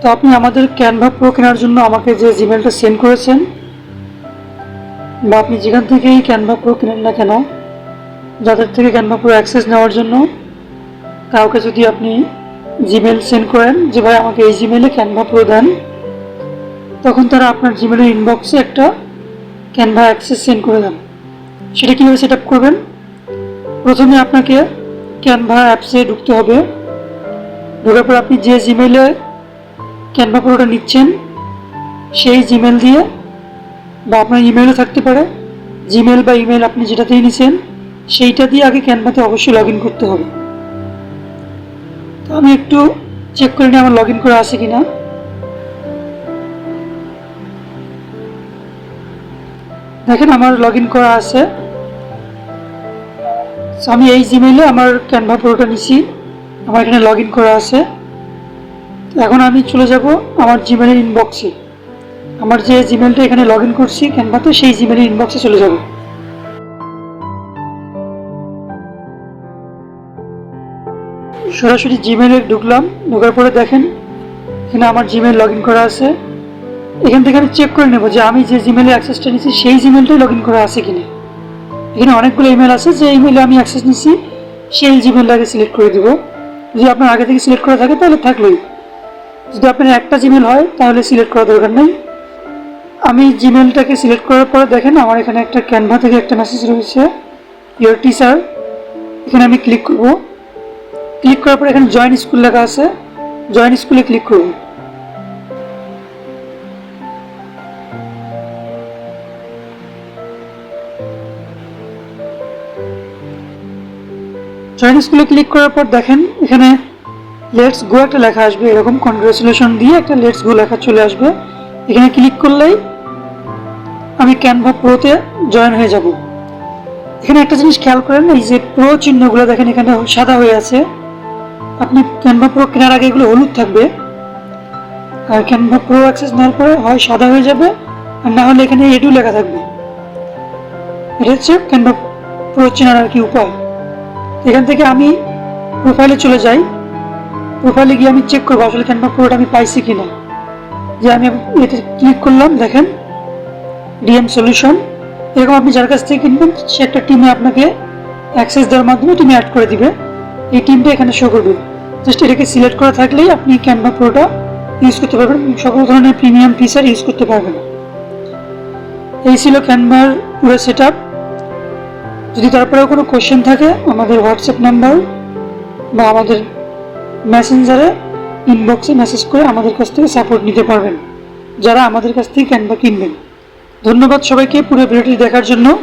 তো আপনি আমাদের ক্যানভা প্রো কেনার জন্য আমাকে যে জিমেলটা সেন্ড করেছেন, বা আপনি যেখান থেকেই ক্যানভা প্রো কেনেন না কেন, যাদের থেকে ক্যানভা প্রো অ্যাক্সেস নেওয়ার জন্য, কাউকে যদি আপনি জিমেল সেন্ড করেন, যে ভাই আমাকে এই জিমেলে ক্যানভা প্রো দেন, তখন তারা আপনার জিমেলের ইনবক্সে একটা ক্যানভা অ্যাক্সেস সেন্ড করে দেন। সেটা কীভাবে সেট আপ করবেন? প্রথমে আপনাকে ক্যানভা অ্যাপসে ঢুকতে হবে। ঢোকার পর আপনি যে জিমেলে ক্যানভা প্রোটা নিচ্ছেন। সেই জিমেল দিয়ে বা আপনার ইমেলও থাকতে পারে। জিমেল বা ইমেল আপনি যেটাতেই নিছেন, সেইটা দিয়ে আগে ক্যানভাতে অবশ্যই লগ করতে হবে। তো আমি একটু চেক করে নিই আমার লগ ইন করা আছে কিনা। দেখেন আমার লগ ইন করা আছে। আমি এই জিমেইলে আমার ক্যানভা পুরোটা নিছি। আমার এখানে লগ করা আছে। এখন আমি চলে যাব আমার জিমেলের ইনবক্সে আমার যে জিমেলটা এখানে লগ ইন করছি ক্যানভাতে সেই জিমেলের ইনবক্সে চলে যাব। সরাসরি জিমেলে ঢুকলাম, ঢোকার পরে দেখেন এখানে আমার জিমেল লগ ইন করা আছে। এখান থেকে আমি চেক করে নেব যে আমি যে জিমেলে অ্যাক্সেসটা নিচ্ছি সেই জিমেলটাই লগ ইন করা আছে কিনা। এখানে অনেকগুলো ইমেল আছে, যে ইমেলে আমি অ্যাক্সেস নিচ্ছি সেই জিমেলটাকে সিলেক্ট করে দিব। যদি আপনার আগে থেকে সিলেক্ট করা থাকে, তাহলে থাকলোই। যদি আপনার একটা জিমেল হয়, তাহলে সিলেক্ট করা দরকার নেই। আমি জিমেলটাকে সিলেক্ট করার পরে দেখেন, আমার এখানে একটা ক্যানভা থেকে একটা মেসেজ রয়েছে ইয়োর টিচার এখানে আমি ক্লিক করব। ক্লিক করার পর এখানে জয়েন স্কুল লেখা আছে। জয়েন স্কুলে ক্লিক করব জয়েন স্কুলে ক্লিক করার পর দেখেন, এখানে লেটস গো একটা লেখা আসবে এরকম কনগ্রেচুলেশন দিয়ে একটা লেটস গো লেখা চলে আসবে। এখানে ক্লিক করলেই আমি ক্যানভা প্রোতে জয়েন হয়ে যাব। এখানে একটা জিনিস খেয়াল করেন এই যে প্রো চিহ্নগুলো দেখেন, এখানে সাদা হয়ে আছে। আপনি ক্যানভা প্রো কেনার আগে এগুলো হলুদ থাকবে। আর ক্যানভা প্রো অ্যাক্সেস নেওয়ার পরে হয় সাদা হয়ে যাবে, আর না হলে এখানে এডু লেখা থাকবে। এটা হচ্ছে ক্যানভা প্রো চেনার আর কি উপায়। এখান থেকে আমি প্রোফাইলে চলে যাই। প্রোফাইলে গিয়ে আমি চেক করব আসলে ক্যানভা প্রোটা আমি পাইছি কিনা। যে আমি এতে ক্লিক করলাম, দেখেন ডিএম সলিউশন এরকম আপনি যার কাছ থেকে কিনবেন, সে একটা টিমে আপনাকে অ্যাক্সেস দেওয়ার মাধ্যমে টিমে অ্যাড করে দিবে। এই টিমটা এখানে শো করবে। জাস্ট এটাকে সিলেক্ট করা থাকলেই আপনি ক্যানভা প্রোটা ইউজ করতে পারবেন। সকল ধরনের প্রিমিয়াম ফিচার ইউজ করতে পারবেন। এই ছিল ক্যানভার পুরো সেট যদি তারপরেও কোনো কোয়েশ্চেন থাকে, আমাদের হোয়াটসঅ্যাপ নাম্বার বা আমাদের মেসেঞ্জারে ইনবক্সে মেসেজ করে আমাদের কাছ থেকে সাপোর্ট নিতে পারবেন। যারা আমাদের কাছ থেকে ক্যানভা কিনবেন। ধন্যবাদ সবাইকে পুরো ভিডিওটি দেখার জন্য।